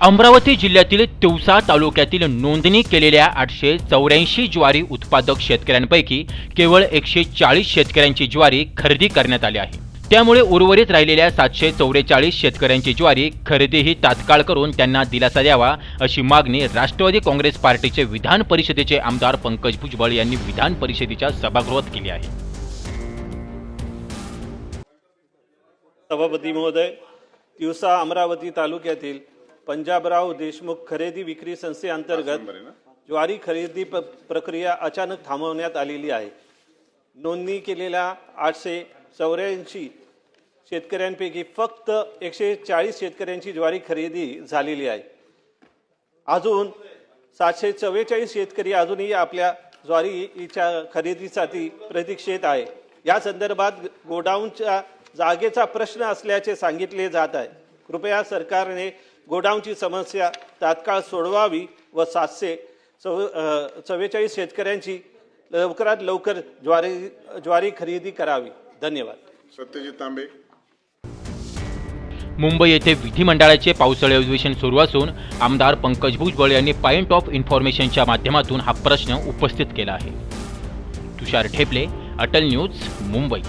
अमरावती जिल्ह्यातील तिवसा तालुक्यातील नोंदणी केलेल्या आठशे चौऱ्याऐंशी ज्वारी उत्पादक शेतकऱ्यांपैकी केवळ एकशे चाळीस शेतकऱ्यांची ज्वारी खरेदी करण्यात आली आहे. त्यामुळे उर्वरित राहिलेल्या सातशे चौवेचाळीस शेतकऱ्यांची ज्वारी खरेदीही तात्काळ करून त्यांना दिलासा द्यावा अशी मागणी राष्ट्रवादी काँग्रेस पार्टीचे विधान परिषदेचे आमदार पंकज भुजबळ यांनी विधान परिषदेच्या सभागृहात केली आहे. सभापती महोदय दिवसा अमरावती तालुक्यातील पंजाबराव देशमुख खरेदी विक्री संस्थेअंतर्गत ज्वारी खरेदी प प्रक्रिया अचानक थांबवण्यात आलेली आहे. नोंदणी केलेल्या आठशे चौऱ्याऐंशी शेतकऱ्यांपैकी फक्त एकशे चाळीस शेतकऱ्यांची ज्वारी खरेदी झालेली आहे. अजून सातशे चव्वेचाळीस शेतकरी अजूनही आपल्या ज्वारीच्या खरेदीसाठी प्रतीक्षेत आहे. या संदर्भात गोडाऊनच्या जागेचा प्रश्न असल्याचे सांगितले जात आहे. कृपया सरकारने गोडाऊनची समस्या तात्काळ सोडवावी व सातशे चौ अ, चव्वेचाळीस शेतकऱ्यांची लवकरात लवकर ज्वारी ज्वारी खरेदी करावी. धन्यवाद. सत्यजित तांबे. मुंबई येथे विधिमंडळाचे पावसाळी अधिवेशन सुरू असून आमदार पंकज भुजबळ यांनी पॉइंट ऑफ इन्फॉर्मेशनच्या माध्यमातून हा प्रश्न उपस्थित केला आहे. तुषार ठेपले अटल न्यूज मुंबई.